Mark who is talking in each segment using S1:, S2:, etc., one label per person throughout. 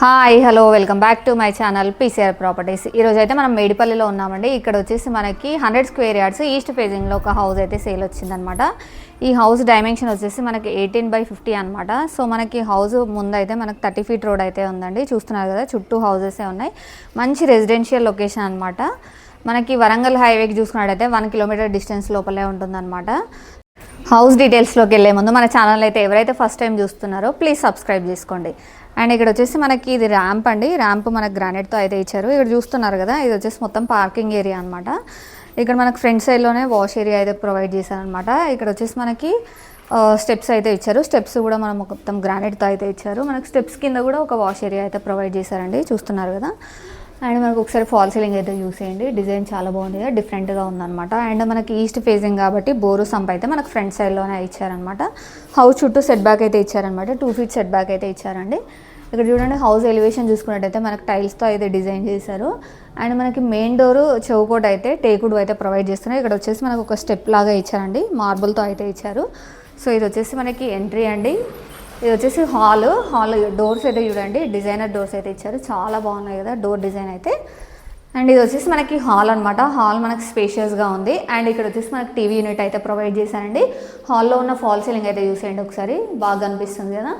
S1: Hi hello welcome back to my channel PCR properties ఈరోజు అయితే మనం మేడిపల్లిలో ఉన్నామండి. ఇక్కడ వచ్చేసి మనకి హండ్రెడ్ స్క్వేర్ యార్డ్స్ ఈస్ట్ ఫేజింగ్లో ఒక హౌస్ అయితే సేల్ వచ్చిందనమాట ఈ హౌస్ డైమెన్షన్ వచ్చేసి మనకి ఎయిటీన్ బై ఫిఫ్టీ అనమాట సో మనకి హౌస్ ముందైతే మనకు మనకి థర్టీ ఫీట్ రోడ్ అయితే ఉందండి. చూస్తున్నారు కదా చుట్టూ హౌసెసే ఉన్నాయి. మంచి రెసిడెన్షియల్ లొకేషన్ అనమాట మనకి వరంగల్ హైవేకి చూసుకున్నట్టయితే వన్ కిలోమీటర్ డిస్టెన్స్ లోపలే ఉంటుందన్నమాట. హౌస్ డీటెయిల్స్లోకి వెళ్ళే ముందు మన ఛానల్ అయితే ఎవరైతే ఫస్ట్ టైం చూస్తున్నారో ప్లీజ్ సబ్స్క్రైబ్ చేసుకోండి. అండ్ ఇక్కడ వచ్చేసి మనకి ఇది ర్యాంప్ అండి. ర్యాంప్ మనకి గ్రానైట్తో అయితే ఇచ్చారు. ఇక్కడ చూస్తున్నారు కదా ఇది వచ్చేసి మొత్తం పార్కింగ్ ఏరియా అనమాట ఇక్కడ మనకి ఫ్రంట్ సైడ్లోనే వాష్ ఏరియా అయితే ప్రొవైడ్ చేశారనమాట ఇక్కడ వచ్చేసి మనకి స్టెప్స్ అయితే ఇచ్చారు. స్టెప్స్ కూడా మనం మొత్తం గ్రానైట్తో అయితే ఇచ్చారు. మనకి స్టెప్స్ కింద కూడా ఒక వాష్ ఏరియా అయితే ప్రొవైడ్ చేశారండి. చూస్తున్నారు కదా. అండ్ మనకు ఒకసారి ఫాల్ సీలింగ్ అయితే యూస్ చేయండి. డిజైన్ చాలా బాగుంది కదా డిఫరెంట్గా ఉందన్నమాట. అండ్ మనకి ఈస్ట్ ఫేసింగ్ కాబట్టి బోరు సంప్ అయితే మనకు ఫ్రంట్ సైడ్లోనే ఇచ్చారనమాట హౌస్ చుట్టూ సెట్ బ్యాక్ అయితే ఇచ్చారనమాట టూ ఫీట్ సెట్ బ్యాక్ అయితే ఇచ్చారండి. ఇక్కడ చూడండి హౌస్ ఎలివేషన్ చూసుకున్నట్టయితే మనకు టైల్స్తో అయితే డిజైన్ చేశారు. అండ్ మనకి మెయిన్ డోరు చౌకోట్ అయితే టేకుడు అయితే ప్రొవైడ్ చేస్తున్నారు ఇక్కడ వచ్చేసి మనకు ఒక స్టెప్ లాగా ఇచ్చారండి. మార్బుల్తో అయితే ఇచ్చారు. సో ఇది వచ్చేసి మనకి ఎంట్రీ అండి. ఇది వచ్చేసి హాల్. హాల్ డోర్స్ అయితే చూడండి డిజైనర్ డోర్స్ అయితే ఇచ్చారు. చాలా బాగున్నాయి కదా డోర్ డిజైన్ అయితే. అండ్ ఇది వచ్చేసి మనకి హాల్ అనమాట హాల్ మనకి స్పేషియస్గా ఉంది. అండ్ ఇక్కడ వచ్చేసి మనకి టీవీ యూనిట్ అయితే ప్రొవైడ్ చేశారండి. హాల్లో ఉన్న ఫాల్ సీలింగ్ అయితే చూసేయండి ఒకసారి. బాగా అనిపిస్తుంది కదా.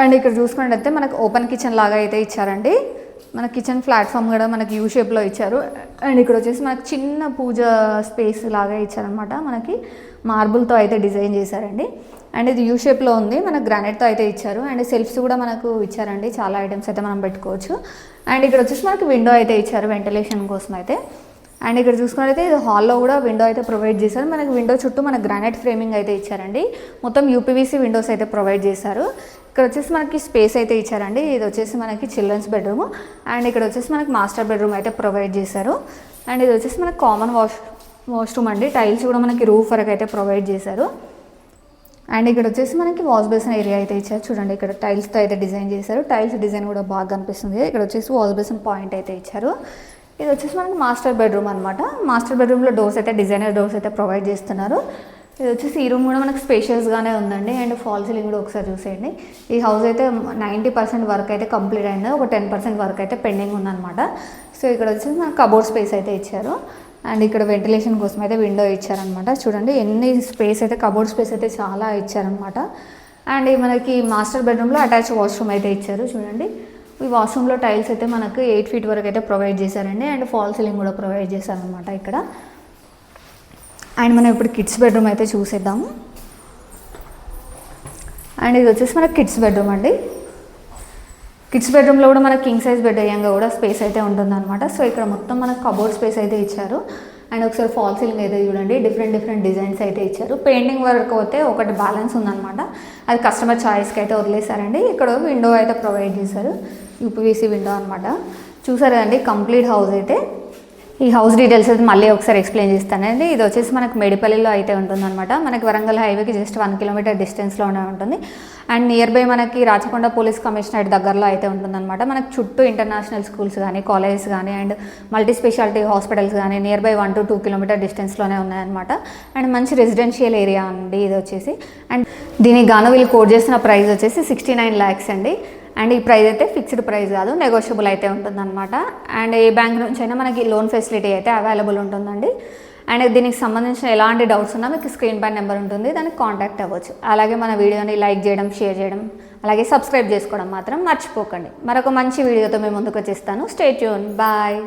S1: అండ్ ఇక్కడ చూసుకున్నట్టయితే మనకు ఓపెన్ కిచెన్ లాగా అయితే ఇచ్చారండి. మన కిచెన్ ప్లాట్ఫామ్ కూడా మనకి యూ షేప్లో ఇచ్చారు. అండ్ ఇక్కడ వచ్చేసి మనకి చిన్న పూజ స్పేస్ లాగా ఇచ్చారనమాట మనకి. మార్బుల్తో అయితే డిజైన్ చేశారండి. అండ్ ఇది యూ షేప్లో ఉంది. మనకు గ్రానైట్తో అయితే ఇచ్చారు. అండ్ సెల్ఫ్స్ కూడా మనకు ఇచ్చారండి. చాలా ఐటమ్స్ అయితే మనం పెట్టుకోవచ్చు. అండ్ ఇక్కడ వచ్చేసి మనకి విండో అయితే ఇచ్చారు. వెంటిలేషన్ కోసం అయితే. అండ్ ఇక్కడ చూసుకున్నట్లయితే ఇది హాల్లో కూడా విండో అయితే ప్రొవైడ్ చేశారు. మనకి విండో చుట్టూ మనకు గ్రానైట్ ఫ్రేమింగ్ అయితే ఇచ్చారండి. మొత్తం యూపీవీసీ విండోస్ అయితే ప్రొవైడ్ చేశారు. ఇక్కడ వచ్చేసి మనకి స్పేస్ అయితే ఇచ్చారండి. ఇది వచ్చేసి మనకి చిల్డ్రన్స్ బెడ్రూమ్ అండ్ ఇక్కడ వచ్చేసి మనకి మాస్టర్ బెడ్రూమ్ అయితే ప్రొవైడ్ చేశారు. అండ్ ఇది వచ్చేసి మనకి కామన్ వాష్ వాష్రూమ్ అండి. టైల్స్ కూడా మనకి రూఫ్ వరకు అయితే ప్రొవైడ్ చేశారు. అండ్ ఇక్కడ వచ్చేసి మనకి వాష్ బేసిన్ ఏరియా అయితే ఇచ్చారు. చూడండి ఇక్కడ టైల్స్తో అయితే డిజైన్ చేశారు. టైల్స్ డిజైన్ కూడా బాగా కనిపిస్తుంది. ఇక్కడ వచ్చేసి వాష్ బేసిన్ పాయింట్ అయితే ఇచ్చారు. ఇది వచ్చేసి మనకి మాస్టర్ బెడ్రూమ్ అనమాట మాస్టర్ బెడ్రూమ్లో డోర్స్ అయితే డిజైనర్ డోర్స్ అయితే ప్రొవైడ్ చేస్తున్నారు. ఇది వచ్చేసి ఈ రూమ్ కూడా మనకి స్పేషియస్గానే ఉందండి. అండ్ ఫాల్ సీలింగ్ కూడా ఒకసారి చూసేయండి. ఈ హౌస్ అయితే నైంటీ పర్సెంట్ వర్క్ అయితే కంప్లీట్ అయింది. ఒక టెన్ పర్సెంట్ వర్క్ అయితే పెండింగ్ ఉందన్నమాట. సో ఇక్కడ వచ్చేసి మనకి కబోర్డ్ స్పేస్ అయితే ఇచ్చారు. అండ్ ఇక్కడ వెంటిలేషన్ కోసం అయితే విండో ఇచ్చారనమాట చూడండి ఎన్ని స్పేస్ అయితే కబోర్డ్ స్పేస్ అయితే చాలా ఇచ్చారనమాట అండ్ మనకి మాస్టర్ బెడ్రూమ్లో అటాచ్ వాష్రూమ్ అయితే ఇచ్చారు. చూడండి ఈ వాష్రూమ్లో టైల్స్ అయితే మనకు ఎయిట్ ఫీట్ వరకు అయితే ప్రొవైడ్ చేశారండి. అండ్ ఫాల్ సీలింగ్ కూడా ప్రొవైడ్ చేశారనమాట ఇక్కడ. అండ్ మనం ఇప్పుడు కిడ్స్ బెడ్రూమ్ అయితే చూసేద్దాము. అండ్ ఇది వచ్చేసి మనకి కిడ్స్ బెడ్రూమ్ అండి. కిడ్స్ బెడ్రూమ్లో కూడా మనకి కింగ్ సైజ్ బెడ్ అయ్యంగా కూడా స్పేస్ అయితే ఉంటుందన్నమాట. సో ఇక్కడ మొత్తం మనకు కబోర్డ్ స్పేస్ అయితే ఇచ్చారు. అండ్ ఒకసారి ఫాల్ సీలింగ్ అయితే చూడండి. డిఫరెంట్ డిఫరెంట్ డిజైన్స్ అయితే ఇచ్చారు. పెయింటింగ్ వర్క్ అయితే ఒకటి బ్యాలెన్స్ ఉందన్నమాట. అది కస్టమర్ చాయిస్కి అయితే వదిలేశారండి. ఇక్కడ విండో అయితే ప్రొవైడ్ చేశారు. యూపీవీసీ విండో అనమాట చూసారు కదండి కంప్లీట్ హౌస్ అయితే. ఈ హౌస్ డీటెయిల్స్ అయితే మళ్ళీ ఒకసారి ఎక్స్ప్లెయిన్ చేస్తానండి. ఇది వచ్చేసి మనకు మెడిపల్లిలో అయితే ఉంటుందన్నమాట. మనకి వరంగల్ హైవేకి జస్ట్ వన్ కిలోమీటర్ డిస్టెన్స్లోనే ఉంటుంది. అండ్ నియర్ బై మనకి రాచకొండ పోలీస్ కమిషనరేట్ దగ్గరలో అయితే ఉంటుందన్నమాట. మనకి చుట్టూ ఇంటర్నేషనల్ స్కూల్స్ కానీ కాలేజెస్ కానీ అండ్ మల్టీ స్పెషాలిటీ హాస్పిటల్స్ కానీ near by one to two kilometre డిస్టెన్స్లోనే ఉన్నాయన్నమాట. అండ్ మంచి రెసిడెన్షియల్ ఏరియా అండి ఇది వచ్చేసి. అండ్ దీనికి గాను వీళ్ళు కోట్ చేసిన ప్రైస్ వచ్చేసి సిక్స్టీ నైన్ ల్యాక్స్ అండి. అండ్ ఈ ప్రైస్ అయితే ఫిక్స్డ్ ప్రైస్ కాదు నెగోషియబుల్ అయితే ఉంటుందన్నమాట. అండ్ ఏ బ్యాంక్ నుంచి అయినా మనకి లోన్ ఫెసిలిటీ అయితే అవైలబుల్ ఉంటుందండి. అండ్ దీనికి సంబంధించిన ఎలాంటి డౌట్స్ ఉన్నా మీకు స్క్రీన్ పై నెంబర్ ఉంటుంది దానికి కాంటాక్ట్ అవ్వచ్చు. అలాగే మన వీడియోని లైక్ చేయడం షేర్ చేయడం అలాగే సబ్స్క్రైబ్ చేసుకోవడం మాత్రం మర్చిపోకండి. మరొక మంచి వీడియోతో మేము ముందుకు వచ్చేస్తాను. Stay tune bye